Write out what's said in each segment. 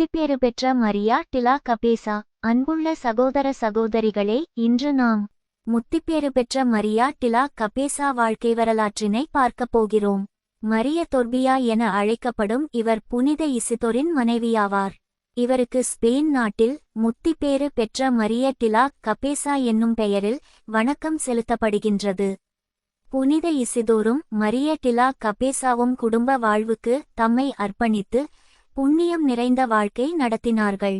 முத்திப்பேறு பெற்ற மரியா டிலா கபேசா அன்புள்ள சகோதர சகோதரிகளே இன்று நாம் முத்திப்பேறு பெற்ற மரியா டிலா கபேசா வாழ்க்கை வரலாற்றினை பார்க்கப் போகிறோம். மரிய தொர்பியா என அழைக்கப்படும் இவர் புனித இசிதோரின் மனைவியாவார். இவருக்கு ஸ்பெயின் நாட்டில் முத்திப்பேறு பெற்ற மரிய டிலா கபேசா என்னும் பெயரில் வணக்கம் செலுத்தப்படுகின்றது. புனித இசிதோரும் மரிய டிலா கபேசாவும் குடும்ப வாழ்வுக்கு தம்மை அர்ப்பணித்து புண்ணியம் நிறைந்த வாழ்க்கை நடத்தினார்கள்.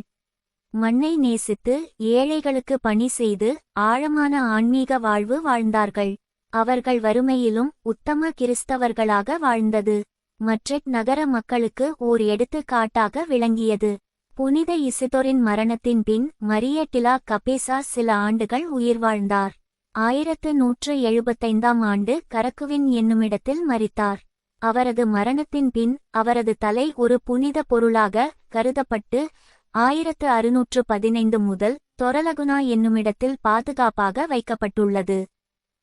மண்ணை நேசித்து ஏழைகளுக்கு பணி செய்து ஆழமான ஆன்மீக வாழ்வு வாழ்ந்தார்கள். அவர்கள் வறுமையிலும் உத்தம கிறிஸ்தவர்களாக வாழ்ந்தது. மட்ரிட் நகர மக்களுக்கு ஓர் எடுத்துக்காட்டாக விளங்கியது. புனித இசிதோரின் மரணத்தின் பின் மரிய டிலா கபேசா சில ஆண்டுகள் உயிர் வாழ்ந்தார். ஆயிரத்து நூற்று எழுபத்தைந்தாம் ஆண்டு கரக்குவின் என்னுமிடத்தில் மறித்தார் அவரது மரணத்தின் பின் அவரது தலை ஒரு புனித பொருளாக கருதப்பட்டு ஆயிரத்து அறுநூற்று பதினைந்து முதல் தொரலகுனா என்னுமிடத்தில் பாதுகாப்பாக வைக்கப்பட்டுள்ளது.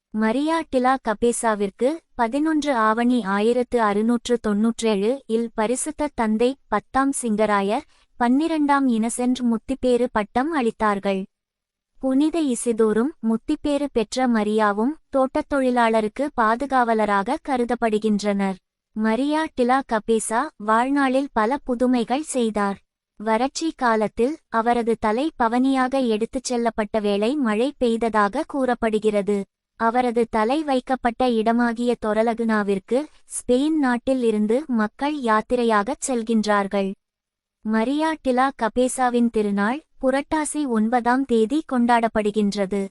மரியா டிலா கபேசாவிற்கு பதினொன்று ஆவணி ஆயிரத்து அறுநூற்று தொன்னூற்றேழு இல் பரிசுத்த தந்தை பத்தாம் சிங்கராயர் பன்னிரண்டாம் இனசென்று முத்திப்பேறு பட்டம் அளித்தார்கள். புனித இசிதோரும் முத்திப்பேறு பெற்ற மரியாவும் தோட்டத் தொழிலாளருக்கு பாதுகாவலராக கருதப்படுகின்றனர். மரியா டிலா கபேசா வாழ்நாளில் பல புதுமைகள் செய்தார். வறட்சி காலத்தில் அவரது தலை பவனியாக எடுத்துச் செல்லப்பட்ட வேளை மழை பெய்ததாக கூறப்படுகிறது. அவரது தலை வைக்கப்பட்ட இடமாகிய தொரலகுனாவிற்கு ஸ்பெயின் நாட்டில் இருந்து மக்கள் யாத்திரையாகச் செல்கின்றார்கள். மரியா டிலா கபேசாவின் திருநாள் புரட்டாசி ஒன்பதாம் தேதி கொண்டாடப்படுகின்றது.